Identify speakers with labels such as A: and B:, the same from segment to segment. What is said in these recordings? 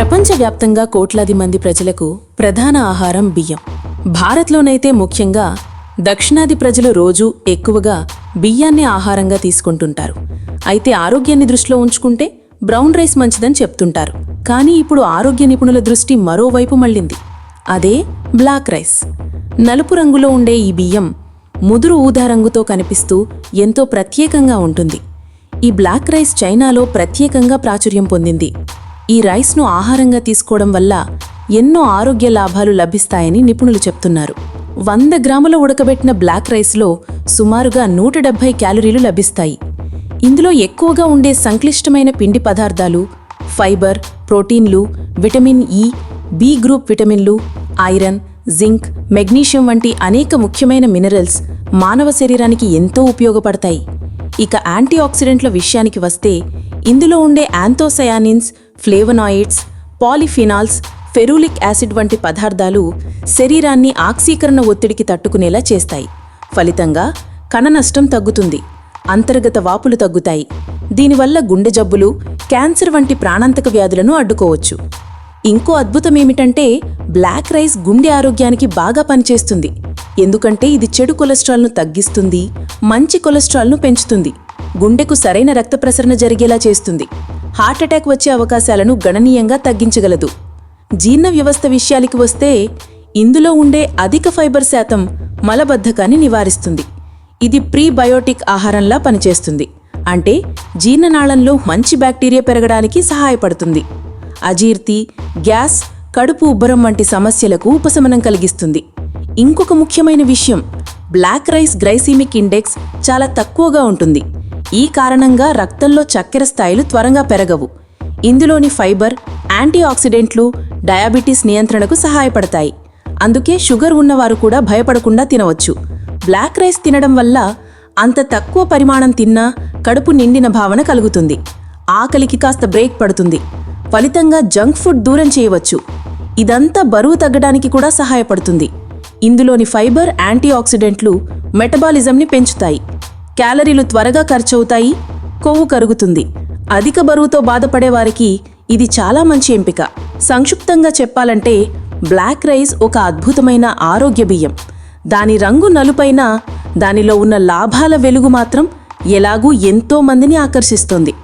A: ప్రపంచవ్యాప్తంగా కోట్లాది మంది ప్రజలకు ప్రధాన ఆహారం బియ్యం. భారత్లోనైతే ముఖ్యంగా దక్షిణాది ప్రజలు రోజూ ఎక్కువగా బియ్యాన్ని ఆహారంగా తీసుకుంటుంటారు. అయితే ఆరోగ్యాన్ని దృష్టిలో ఉంచుకుంటే బ్రౌన్ రైస్ మంచిదని చెప్తుంటారు. కానీ ఇప్పుడు ఆరోగ్య నిపుణుల దృష్టి మరోవైపు మళ్ళింది. అదే బ్లాక్ రైస్. నలుపు రంగులో ఉండే ఈ బియ్యం ముదురు ఊదా రంగుతో కనిపిస్తూ ఎంతో ప్రత్యేకంగా ఉంటుంది. ఈ బ్లాక్ రైస్ చైనాలో ప్రత్యేకంగా ప్రాచుర్యం పొందింది. ఈ రైస్ను ఆహారంగా తీసుకోవడం వల్ల ఎన్నో ఆరోగ్య లాభాలు లభిస్తాయని నిపుణులు చెప్తున్నారు. వంద గ్రాముల ఉడకబెట్టిన బ్లాక్ రైస్లో సుమారుగా నూట డెబ్బై క్యాలరీలు లభిస్తాయి. ఇందులో ఎక్కువగా ఉండే సంక్లిష్టమైన పిండి పదార్థాలు ఫైబర్ ప్రోటీన్లు విటమిన్ ఇ బి గ్రూప్ విటమిన్లు ఐరన్ జింక్ మెగ్నీషియం వంటి అనేక ముఖ్యమైన మినరల్స్ మానవ శరీరానికి ఎంతో ఉపయోగపడతాయి. ఇక యాంటీ ఆక్సిడెంట్ల విషయానికి వస్తే ఇందులో ఉండే anthocyanins flavonoids polyphenols ferulic acid వంటి పదార్థాలు శరీరాన్ని ఆక్సీకరణ ఒత్తిడికి తట్టుకునేలా చేస్తాయి. ఫలితంగా కణ నష్టం తగ్గుతుంది. అంతర్గత వాపులు తగ్గుతాయి. దీనివల్ల గుండె జబ్బులు క్యాన్సర్ వంటి ప్రాణాంతక వ్యాధులను అడ్డుకోవచ్చు. ఇంకో అద్భుతం ఏమిటంటే బ్లాక్ రైస్ గుండె ఆరోగ్యానికి బాగా పనిచేస్తుంది. ఎందుకంటే ఇది చెడు కొలెస్ట్రాల్ను తగ్గిస్తుంది మంచి కొలెస్ట్రాల్ను పెంచుతుంది. గుండెకు సరైన రక్త ప్రసరణ జరిగేలా చేస్తుంది. హార్ట్ అటాక్ వచ్చే అవకాశాలను గణనీయంగా తగ్గించగలదు. జీర్ణ వ్యవస్థ విషయానికి వస్తే ఇందులో ఉండే అధిక ఫైబర్ శాతం మలబద్ధకాన్ని నివారిస్తుంది. ఇది ప్రీబయోటిక్ ఆహారంలా పనిచేస్తుంది. అంటే జీర్ణనాళంలో మంచి బ్యాక్టీరియా పెరగడానికి సహాయపడుతుంది. అజీర్తి గ్యాస్ కడుపు ఉబ్బరం వంటి సమస్యలకు ఉపశమనం కలిగిస్తుంది. ఇంకొక ముఖ్యమైన విషయం బ్లాక్ రైస్ గ్లైసీమిక్ ఇండెక్స్ చాలా తక్కువగా ఉంటుంది. ఈ కారణంగా రక్తంలో చక్కెర స్థాయిలు త్వరగా పెరగవు. ఇందులోని ఫైబర్ యాంటీ ఆక్సిడెంట్లు డయాబెటీస్ నియంత్రణకు సహాయపడతాయి. అందుకే షుగర్ ఉన్నవారు కూడా భయపడకుండా తినవచ్చు. బ్లాక్ రైస్ తినడం వల్ల అంత తక్కువ పరిమాణం తిన్నా కడుపు నిండిన భావన కలుగుతుంది. ఆకలికి కాస్త బ్రేక్ పడుతుంది. ఫలితంగా జంక్ ఫుడ్ దూరం చేయవచ్చు. ఇదంతా బరువు తగ్గడానికి కూడా సహాయపడుతుంది. ఇందులోని ఫైబర్ యాంటీ ఆక్సిడెంట్లు మెటబాలిజంని పెంచుతాయి. క్యాలరీలు త్వరగా ఖర్చవుతాయి కొవ్వు కరుగుతుంది. అధిక బరువుతో బాధపడే వారికి ఇది చాలా మంచి ఎంపిక. సంక్షిప్తంగా చెప్పాలంటే బ్లాక్ రైస్ ఒక అద్భుతమైన ఆరోగ్య బియ్యం. దాని రంగు నలుపైన దానిలో ఉన్న లాభాల వెలుగు మాత్రం ఎలాగూ ఎంతో మందిని ఆకర్షిస్తుంది.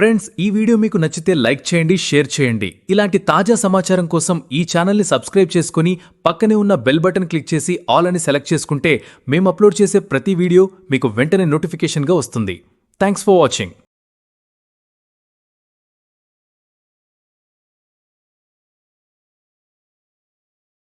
B: ఫ్రెండ్స్ ఈ వీడియో మీకు నచ్చితే లైక్ చేయండి షేర్ చేయండి. ఇలాంటి తాజా సమాచారం కోసం ఈ ఛానల్ని సబ్స్క్రైబ్ చేసుకుని పక్కనే ఉన్న బెల్ బటన్ క్లిక్ చేసి ఆల్ అని సెలెక్ట్ చేసుకుంటే మేము అప్లోడ్ చేసే ప్రతి వీడియో మీకు వెంటనే నోటిఫికేషన్గా వస్తుంది. Thanks for watching